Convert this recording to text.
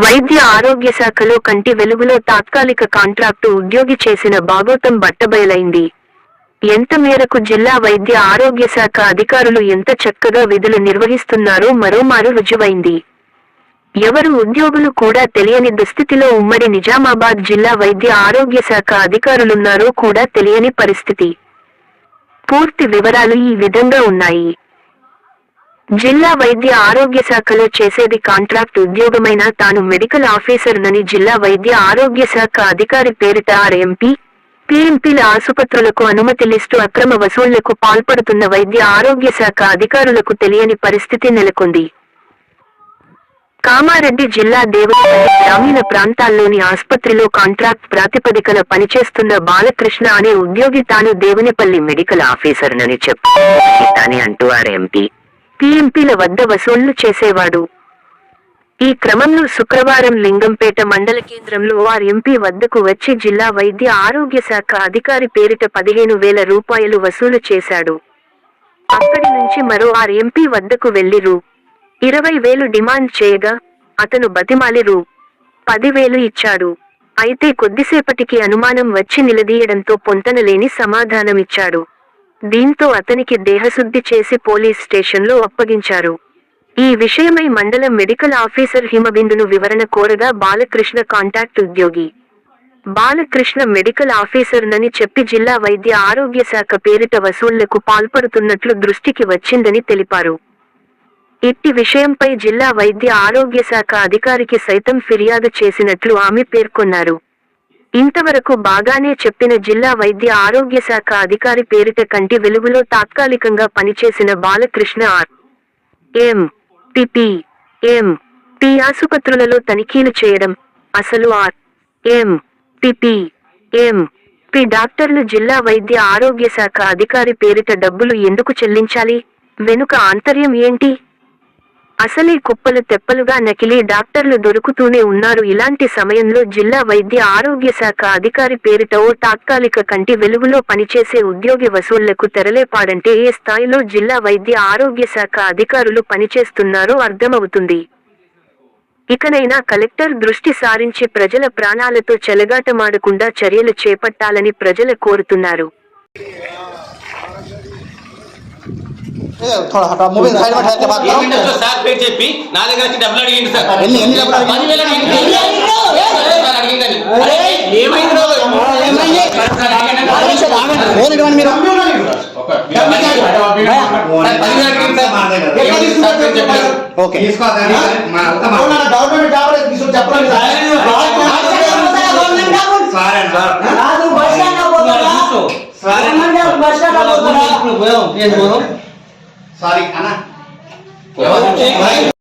వైద్య ఆరోగ్య శాఖలో కంటి వెలుగులో తాత్కాలిక కాంట్రాక్టు ఉద్యోగి చేసిన భాగోతం బట్టబయలైంది. ఎంత మేరకు జిల్లా వైద్య ఆరోగ్య శాఖ అధికారులు ఎంత చక్కగా విధులు నిర్వహిస్తున్నారో మరోమారు రుజువైంది. ఎవరు ఉద్యోగులు కూడా తెలియని దుస్థితిలో ఉమ్మడి నిజామాబాద్ జిల్లా వైద్య ఆరోగ్య శాఖ అధికారులున్నారో కూడా తెలియని పరిస్థితి. పూర్తి వివరాలు ఈ విధంగా ఉన్నాయి. జిల్లా వైద్య ఆరోగ్య శాఖలో చేసేది కాంట్రాక్ట్ ఉద్యోగమైన తాను మెడికల్ ఆఫీసర్నని జిల్లా వైద్య ఆరోగ్య శాఖ అధికారి పేరిట ఆర్ఎంపీ పీఎంపీల ఆసుపత్రులకు అనుమతి లిస్టు అక్రమ వసూళ్ళకు పాల్పడుతున్న వైద్య ఆరోగ్య శాఖ అధికారులకు తెలియని పరిస్థితి నెలకొంది. కామారెడ్డి జిల్లా దేవరపల్లి గ్రామీణ ప్రాంతాల్లోని ఆసుపత్రిలో కాంట్రాక్ట్ ప్రాతిపదికన పనిచేస్తున్న బాలకృష్ణ అనే ఉద్యోగి తాను దేవనపల్లి మెడికల్ ఆఫీసర్నని నని చెప్పని అంటూ ఆర్ఎంపీ. పిఎంపీల వద్ద వసూళ్ళు చేసేవాడు. ఈ క్రమంలో శుక్రవారం లింగంపేట మండల కేంద్రంలో వారు ఎంపీ వద్దకు వచ్చి జిల్లా వైద్య ఆరోగ్య శాఖ అధికారి పేరిట పదిహేను వేల రూపాయలు వసూలు చేశాడు. అక్కడి నుంచి మరో ఆర్ ఎంపీ వద్దకు వెళ్ళి రూ ఇరవై వేలు డిమాండ్ చేయగా అతను బతిమాలి రూ పదివేలు ఇచ్చాడు. అయితే కొద్దిసేపటికి అనుమానం వచ్చి నిలదీయడంతో పొంతనలేని సమాధానమిచ్చాడు. దీంతో అతనికి దేహశుద్ధి చేసి పోలీస్ స్టేషన్లో అప్పగించారు. ఈ విషయమై మండల మెడికల్ ఆఫీసర్ హిమబిందును వివరణ కోరగా బాలకృష్ణ కాంటాక్ట్ ఉద్యోగి. బాలకృష్ణ మెడికల్ ఆఫీసర్నని చెప్పి జిల్లా వైద్య ఆరోగ్య శాఖ పేరిట వసూళ్ళకు పాల్పడుతున్నట్లు దృష్టికి వచ్చిందని తెలిపారు. ఇట్టి విషయంపై జిల్లా వైద్య ఆరోగ్య శాఖ అధికారికి సైతం ఫిర్యాదు చేసినట్లు ఆమె పేర్కొన్నారు. ఇంతవరకు బాగానే చెప్పిన జిల్లా వైద్య ఆరోగ్య శాఖ అధికారి పేరిట కంటి వెలుగులో తాత్కాలికంగా పనిచేసిన Balakrishna R. M. P P M. P. ఆసుపత్రులలో తనిఖీలు చేయడం అసలు R. M. P P M. P. డాక్టర్లు జిల్లా వైద్య ఆరోగ్య శాఖ అధికారి పేరిట డబ్బులు ఎందుకు చెల్లించాలి? వెనుక ఆంతర్యం ఏంటి? అసలే కుప్పలు తెప్పలుగా నకిలీ డాక్టర్లు దొరుకుతూనే ఉన్నారు. ఇలాంటి సమయంలో జిల్లా వైద్య ఆరోగ్య శాఖ అధికారి పేరిట ఓ తాత్కాలిక కంటి వెలుగులో పనిచేసే ఉద్యోగి వసూళ్ళకు తెరలేపాడంటే ఏ స్థాయిలో జిల్లా వైద్య ఆరోగ్య శాఖ అధికారులు పనిచేస్తున్నారో అర్థమవుతుంది. ఇకనైనా కలెక్టర్ దృష్టి సారించి ప్రజల ప్రాణాలతో చెలగాటమాడకుండా చర్యలు చేపట్టాలని ప్రజలు కోరుతున్నారు. थोड़ा हटा मोबाइल साइड में ठहर के बात ఏం करो వింటారు సార్ పేరు చెప్పి నా దగ్గర వచ్చి డబ్బులు అడిగింది సార్ ఎన్ని- ఎన్ని డబ్బులు అడిగింది? పదివేలు అడిగింది. సార్ అడిగిందని. అరే, ఏమైంది రోజు? ఏమైంది? సార్ అడిగిందని. ఫోన్ ఇవ్వండి మీరు ఒక సార్, పదివేలు అడిగింది సార్. ఏమైంది సార్ పేరు చెప్పారు. ఓకే గవర్నమెంట్ జాబ్ తీసుకొని చెప్పండి కాదు బస్ స్టాండ్ పోతారా పోతారా ఎవరు?